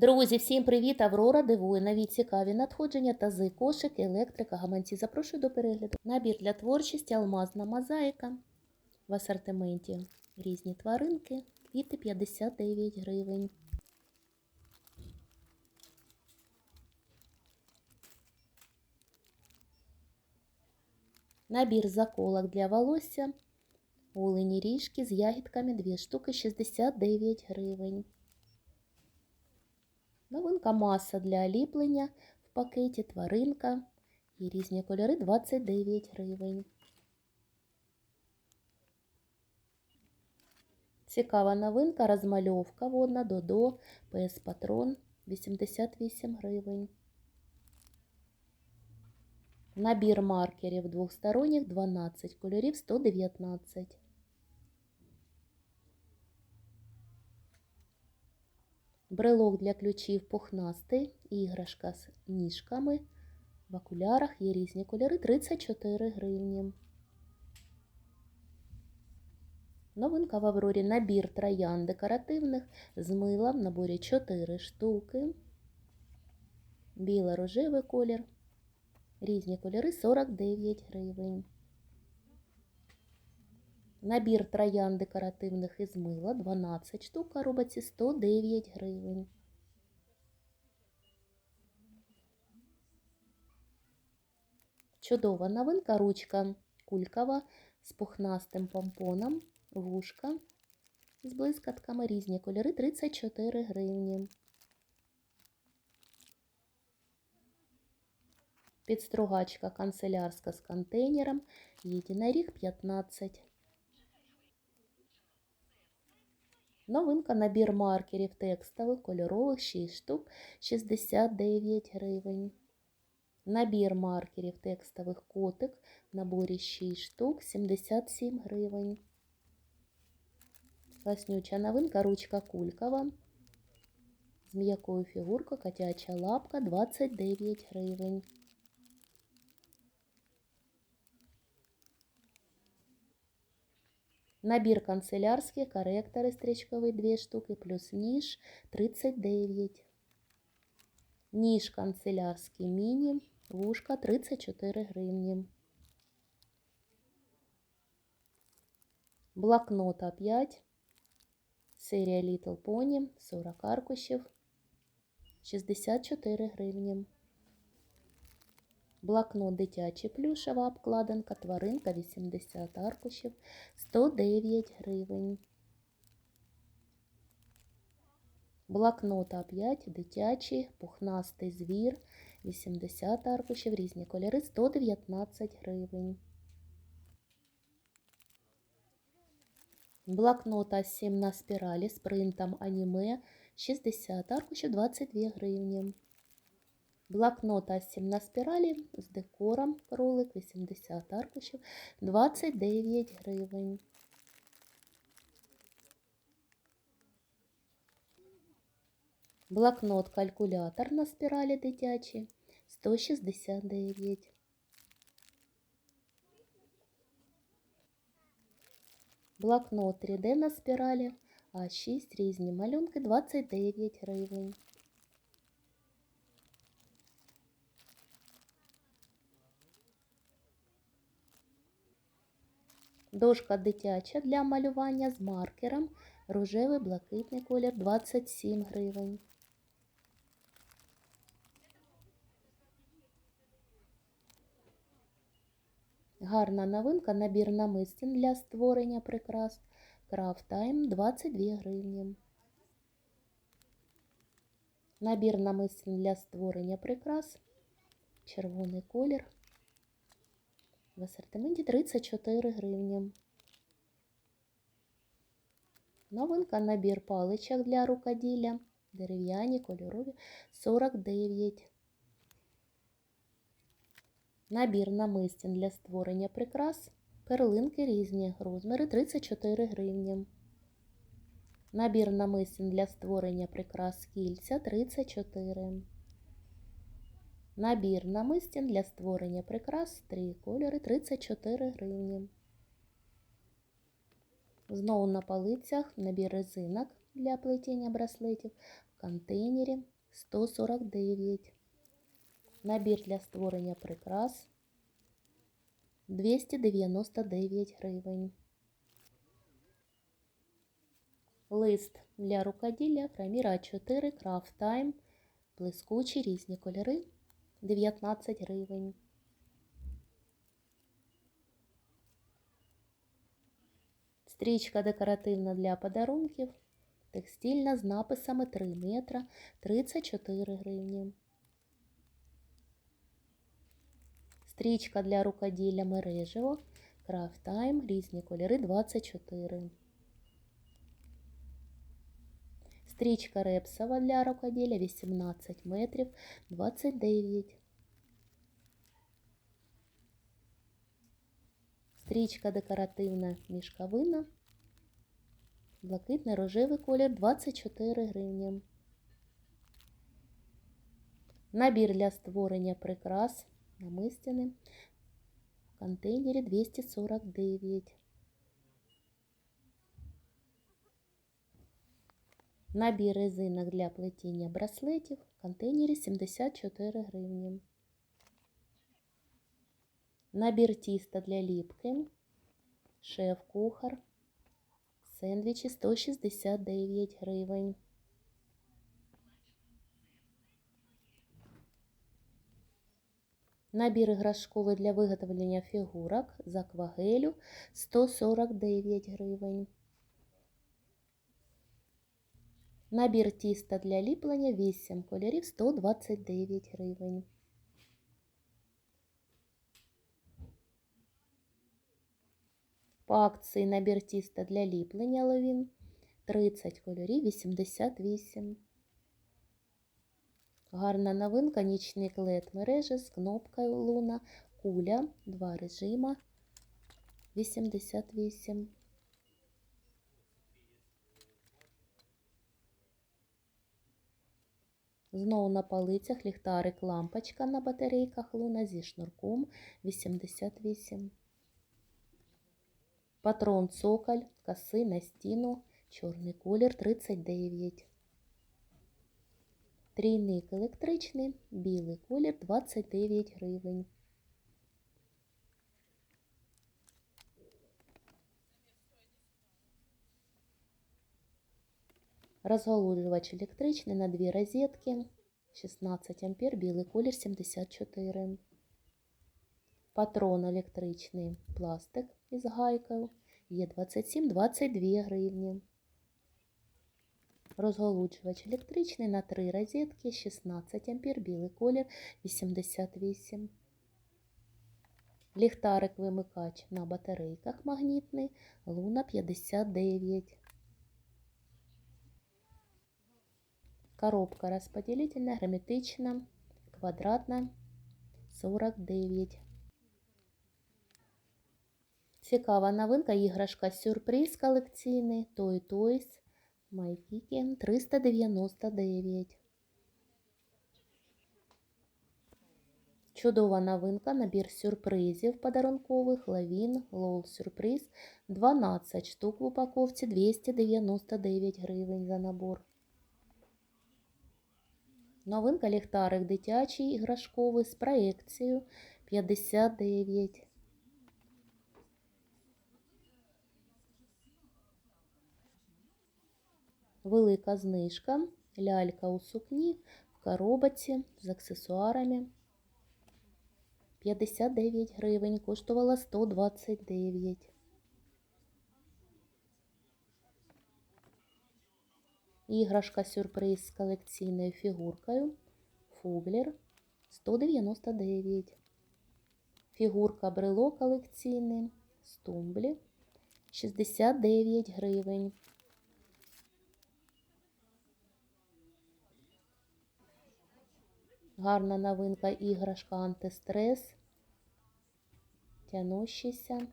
Друзі, всім привіт! Аврора дивує нові цікаві надходження, тази, кошики, електрика, гаманці. Запрошую до перегляду. Набір для творчості, алмазна мозаїка. В асортименті різні тваринки, квіти 59 гривень. Набір заколок для волосся. Олені ріжки з ягідками 2 штуки 69 гривень. Новинка маса для ліплення в пакеті, тваринка і різні кольори 29 гривень. Цікава новинка розмальовка водна Додо ПС Патрон 88 гривень. Набір маркерів двохсторонніх 12 кольорів 119. Брелок для ключів пухнастий, іграшка з ніжками. В окулярах є різні кольори 34 гривні. Новинка в Аврорі набір троян декоративних з мила в наборі 4 штуки. Біло-рожевий колір. Різні кольори 49 гривень. Набір троян декоративних із мила 12 штук, а робиться 109 гривень. Чудова новинка ручка кулькова з пухнастим помпоном, вушка з блискатками, різні кольори 34 гривні. Підстругачка канцелярська з контейнером, єдиноріг 15. Новинка набір маркерів текстових, кольорових 6 штук 69 гривень. Набір маркерів текстових котик в наборі 6 штук 77 гривень. Класнюча новинка ручка кулькова. З м'якою фігуркою котяча лапка 29 гривень. Набір канцелярський, коректори стрічковий 2 штуки, плюс ніж 39. Ніж канцелярський міні, вушка 34 гривні. Блокнот А5, серія Little Pony, 40 аркушів, 64 гривні. Блокнот дитячий плюшева обкладинка, тваринка 80 аркушів, 109 гривень. Блокнот А5 дитячий, пухнастий звір, 80 аркушів, різні кольори, 119 гривень. Блокнот А7 на спіралі з принтом аніме, 60 аркушів, 22 гривні. Блокнот А7 на спіралі з декором кролик 80 аркушів 29 гривень. Блокнот калькулятор на спіралі дитячий 169. Блокнот 3D на спіралі А6 різні малюнки 29 гривень. Дошка дитяча для малювання з маркером. Рожевий блакитний колір 27 гривень. Гарна новинка. Набір намистин для створення прикрас. Time 22 гривні. Набір намистин для створення прикрас. Червоний колір. В асортименті 34 гривні. Новинка набір паличок для рукоділля. Дерев'яні, кольорові 49. Набір намистин для створення прикрас. Перлинки різні. Розміри 34 гривні. Набір намистин для створення прикрас кільця 34. Набір намистин для створення прикрас 3 кольори 34 гривні. Знову на полицях набір резинок для плетіння браслетів. в контейнері 149. Набір для створення прикрас 299 гривень. Лист для рукоділля Краміра А4 Craft Time. Блискучі різні кольори 19 гривень. Стрічка декоративна для подарунків. Текстильна з написами 3 метра 34 гривні. Стрічка для рукоділля мережево. Time. Різні кольори 24. Стрічка репсова для рукоділля 18 метрів 29. Стрічка декоративна мішковина. Блакитний рожевий колір 24 гривні. Набір для створення прикрас намистини в контейнері 249. Набір резинок для плетіння браслетів в контейнері 74 гривні. Набір тіста для ліпки, шеф-кухар, сендвічі 169 гривень. Набір іграшковий для виготовлення фігурок з аквагелю 149 гривень. Набір тіста для ліплення 8 кольорів 129 гривень. По акції набір тіста для ліплення ловін 30 кольорів 88. Гарна новинка нічник LED мережі з кнопкою Луна, куля, два режима 88. Знову на полицях ліхтарик лампочка на батарейках Луна зі шнурком 88. Патрон цоколь, коси на стіну, чорний колір 39. Трійник електричний, білий колір 29 гривень. Розголуджувач електричний на дві розетки 16 ампер, білий колір 74. Патрон електричний пластик із гайкою є 27-22 гривні. Розголуджувач електричний на 3 розетки 16 ампер, білий колір 88. Ліхтарик вимикач на батарейках магнітний, луна 59. Коробка розподілительна, герметична, квадратна 49. Цікава новинка, іграшка сюрприз колекційний Toy Toys Майкікі 399. Чудова новинка, набір сюрпризів подарункових, лавін, лол сюрприз 12 штук в упаковці 299 гривень за набор. Новинка ліхтарик дитячий іграшковий з проекцією 59. Велика знижка. Лялька у сукні в коробці з аксесуарами. 59 гривень, коштувала 129. Іграшка сюрприз з колекційною фігуркою. Фуглер 199. Фігурка брело колекційне з тумблі 69 гривень. Гарна новинка іграшка антистрес. Тянущийся.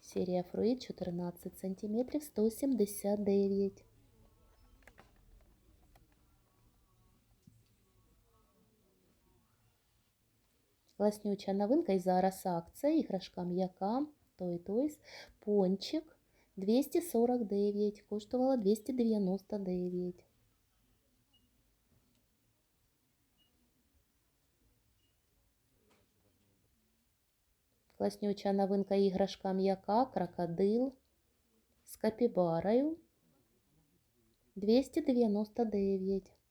Серія Фруїд 14 см 179. Класнюча новинка і зараз акція. Іграшка м'яка, той тойс, пончик 249, коштувала 299. Класнюча новинка іграшка м'яка, крокодил з капібарою 299.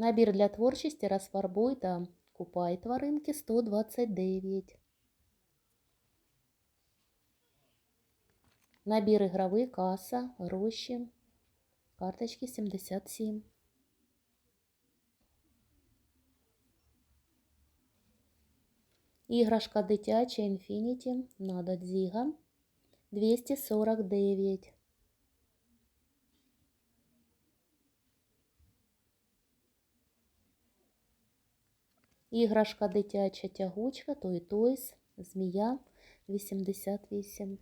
Набір для творчості розфарбуй та купай тваринки 129. Набір ігровий, каса, гроші, карточки 77. Іграшка дитяча Infinity на Додзіга 249. Іграшка дитяча тягучка, той тойс, змія 88.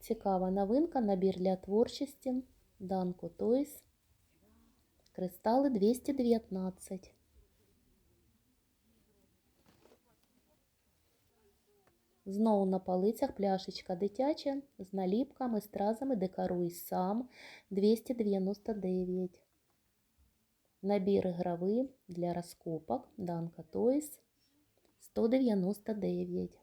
Цікава новинка, набір для творчості, Данко Тойс, кристали 219. Знову на полицях пляшечка дитяча з наліпками, стразами декоруй сам 299. Набір ігровий для розкопок Данка Тойс 199.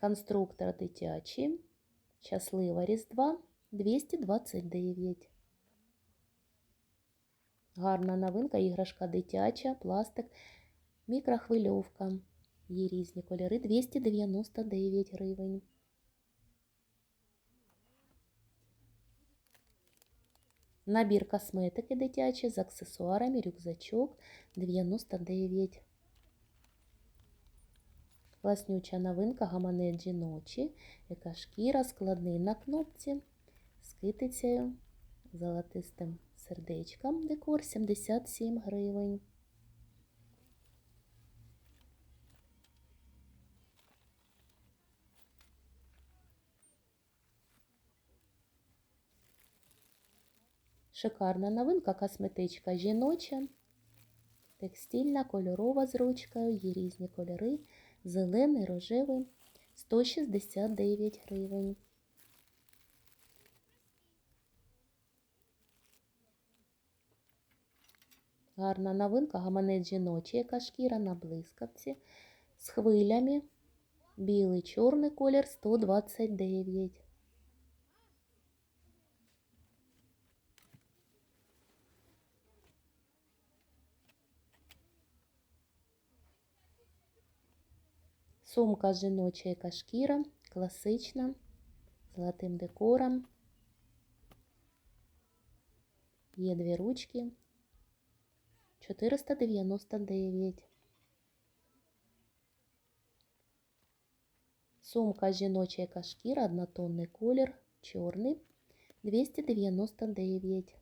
Конструктор дитячий. Щаслива Різдва 229. Гарна новинка, іграшка дитяча, пластик, мікрохвильовка. Є різні кольори 299 гривень. Набір косметики дитячий з аксесуарами, рюкзачок 99. Класнюча новинка гаманець жіночі, яка шкіра складний на кнопці з китицею, золотистим сердечком. Декор 77 гривень. Шикарна новинка косметичка жіноча, текстильна, кольорова з ручкою, є різні кольори, зелений, рожевий, 169 гривень. Гарна новинка, гаманець жіночий, яка шкіра на блискавці з хвилями. Білий, чорний колір 129. Сумка жіноча яка шкіра, класична, з золотим декором. Є дві ручки. 499. Сумка жіноча яка шкіра, однотонний колір, чорний, 299.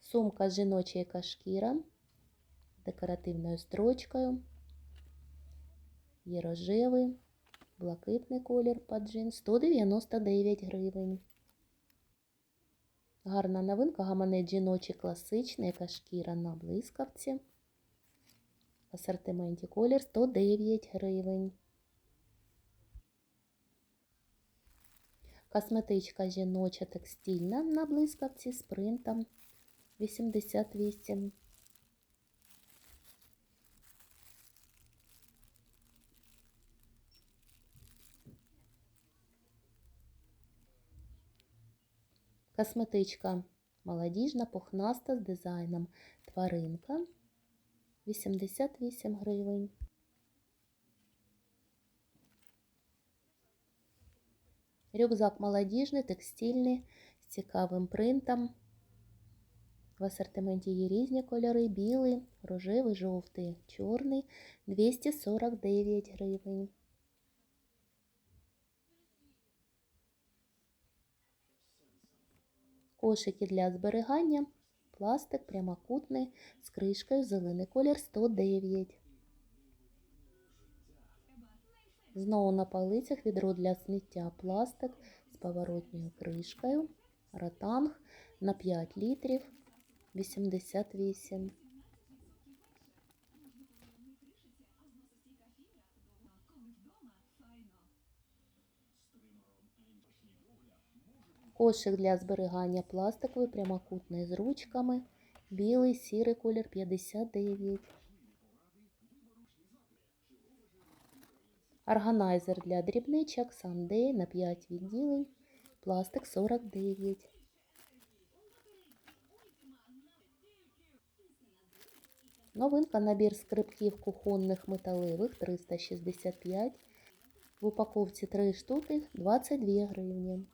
Сумка жіноча яка шкіра, декоративною строчкою. Є рожевий, блакитний колір під джин, 199 гривень. Гарна новинка, гаманець жіночий класичний, яка шкіра на блискавці. В асортименті колір 109 гривень. Косметичка жіноча текстильна на блискавці з принтом 88. Косметичка молодіжна, пухнаста з дизайном тваринка 88 гривень. Рюкзак молодіжний, текстильний, з цікавим принтом. В асортименті є різні кольори: білий, рожевий, жовтий, чорний 249 гривень. Кошики для зберігання, пластик прямокутний з кришкою, зелений колір 109. Знову на полицях відро для сміття пластик з поворотною кришкою, ротанг на 5 літрів 88. Кошик для зберігання пластиковий, прямокутний з ручками. Білий, сірий колір 59. Органайзер для дрібничок Sunday на 5 відділень. Пластик 49. Новинка набір скрипків кухонних металевих 365. В упаковці 3 штуки 22 гривні.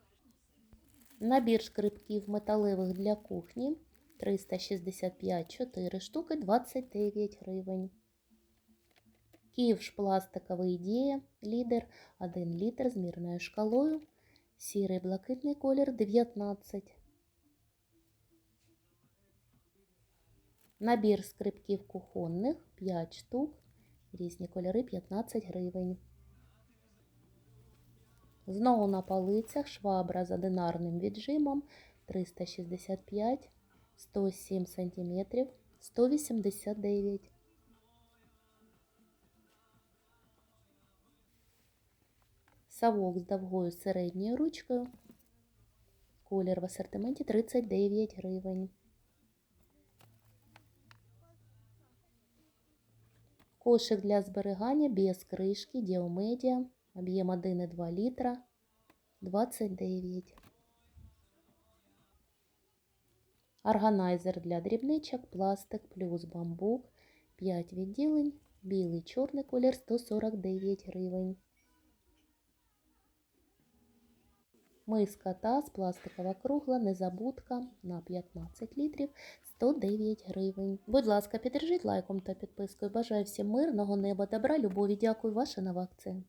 Набір шкрипків металевих для кухні 365 4 штуки 29 гривень. Ківш пластиковий дія лідер 1 літр з мірною шкалою. Сірий блакитний колір 19. Набір скрипків кухонних 5 штук. Різні кольори 15 гривень. Знову на полицях швабра з одинарним віджимом 365, 107 см, 189. Совок з довгою середньою ручкою. Колір в асортименті 39 гривень. Кошик для зберігання без кришки Діомедіа. Об'єм 1,2 літра 29. Органайзер для дрібничок, пластик плюс бамбук 5 відділень, білий чорний колір 149 гривень. Миска таз пластикова кругла, незабудка на 15 літрів 109 гривень. Будь ласка, підтриміть лайком та підпискою. Бажаю всім мирного неба, добра, любові. Дякую, ваша нова акція.